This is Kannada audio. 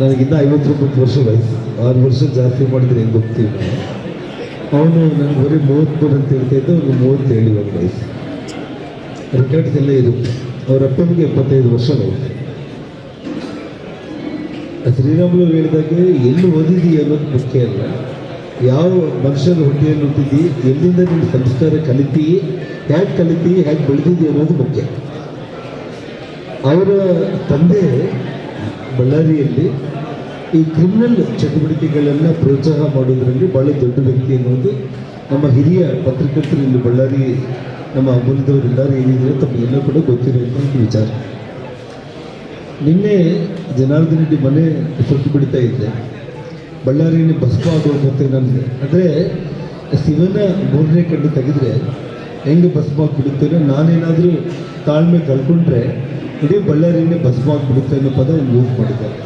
ನನಗಿಂತ ಐವತ್ತೊಂಬತ್ತು ವರ್ಷ ವಯಸ್ಸು. ಆರು ವರ್ಷ ಜಾಸ್ತಿ ಮಾಡಿದ್ರೆ ಹೆಂಗೆ ಗೊತ್ತಿಲ್ಲ. ಅವನು ನನಗೆ ಬರೀ ಮೂವತ್ತ್ಮೂರು ಅಂತ ಹೇಳ್ತಾ ಇದ್ದ, ಅವ್ನಿಗೆ ಮೂವತ್ತೇಳು ಇವಾಗ ವಯಸ್ಸು. ರೆಕಾರ್ಡ್ಸ್ ಎಲ್ಲ ಇರುತ್ತೆ ಅವ್ರ ಅಪ್ಪನಿಗೆ ಎಪ್ಪತ್ತೈದು ವರ್ಷ ವಯಸ್ಸು. ಶ್ರೀರಾಮುಲು ಹೇಳಿದಾಗೆ, ಎಲ್ಲಿ ಓದಿದಿ ಅನ್ನೋದು ಮುಖ್ಯ ಅಲ್ಲ. ಯಾವ ಮನುಷ್ಯನ ಹೊಟ್ಟೆಯಲ್ಲಿ ಹುಟ್ಟಿದಿ ಎಲ್ಲಿಂದ ನಿಮ್ಮ ಸಂಸ್ಕಾರ ಕಲಿತಿ ಹ್ಯಾಕ್ ಕಲಿತಿ ಹ್ಯಾಕ್ ಬೆಳೆದಿದಿ ಅನ್ನೋದು ಮುಖ್ಯ. ಅವರ ತಂದೆ ಬಳ್ಳಾರಿಯಲ್ಲಿ ಈ ಕ್ರಿಮಿನಲ್ ಚಟುವಟಿಕೆಗಳನ್ನು ಪ್ರೋತ್ಸಾಹ ಮಾಡೋದರಲ್ಲಿ ಭಾಳ ದೊಡ್ಡ ವ್ಯಕ್ತಿ ಅನ್ನೋದು ನಮ್ಮ ಹಿರಿಯ ಪತ್ರಕರ್ತರು ಇಲ್ಲಿ ಬಳ್ಳಾರಿ, ನಮ್ಮ ಅಮೂಲ್ಯದವರೆಲ್ಲರೂ ಏನಿದ್ರೆ ತಮಗೆಲ್ಲ ಕೂಡ ಗೊತ್ತಿರುವಂಥ ವಿಚಾರ. ನಿನ್ನೆ ಜನಾರ್ದನ್ ರೆಡ್ಡಿ ಮನೆ ಸುಟ್ಟು ಬಿಡ್ತಾ ಇದ್ದೆ. ಬಳ್ಳಾರಿಯಲ್ಲಿ ಭಸ್ಮ ಆಗೋಗುತ್ತೆ ನನಗೆ. ಅಂದರೆ ಶಿವನ ಮೂರನೇ ಕಣ್ಣು ತೆಗೆದ್ರೆ ಹೆಂಗೆ ಭಸ್ಮ ಆಗಿಬಿಡುತ್ತೇನೋ ನಾನೇನಾದರೂ ತಾಳ್ಮೆ ಕಳ್ಕೊಂಡ್ರೆ ಇಡೀ ಬಳ್ಳಾರಿನೇ ಭಸ್ಮ ಆಗಿಬಿಡುತ್ತೆ ಅನ್ನೋ ಪದ ಯೂಸ್ ಮಾಡಿದ್ದಾರೆ.